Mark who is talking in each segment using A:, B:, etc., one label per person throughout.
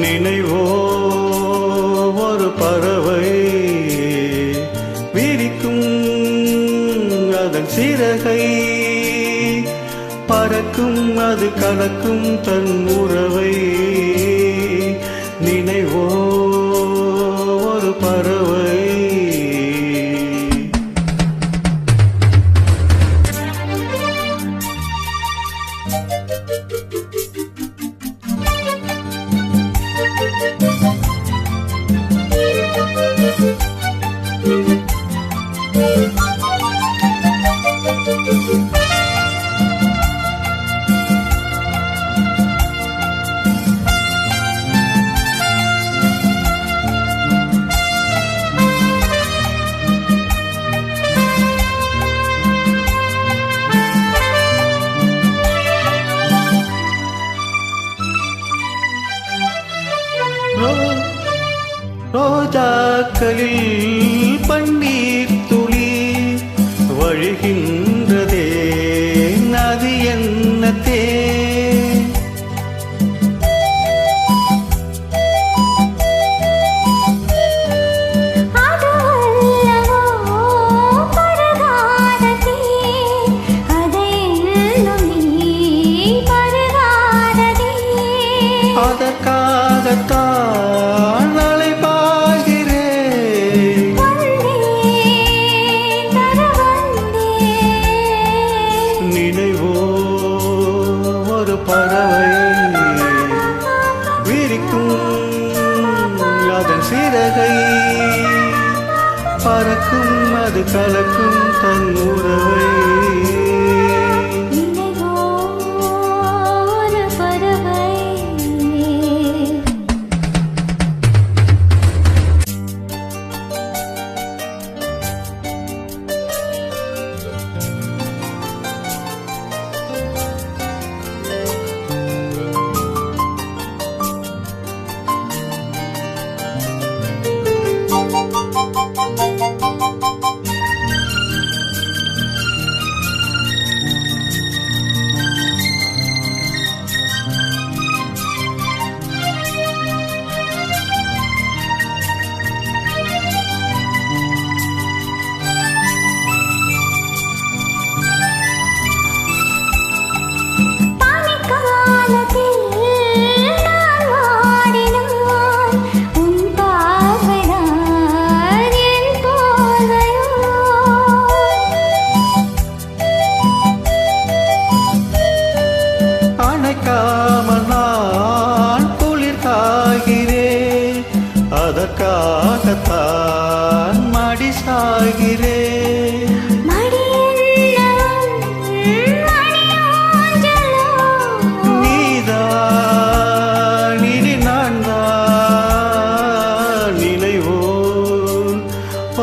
A: நினைவோ ஒரு பறவை விரிக்கும் அதன் சிறகை பறக்கும் அது கலக்கும் தன் உறவை நினைவோ Oh. ரோஜாக்களில் பன்னீர் துளி வழிகின்றதே. நதி என்னத்தே? அதற்காகத்தான் பறவை. விரிக்கும் அதன் சிறகை. பறக்கும் அது கலக்கும் தன் உறவை. அறியாம நான் குளிர்காகிறேன் அதற்காகத்தான் மடி சாகிறேன்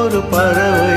A: ஒரு பறவை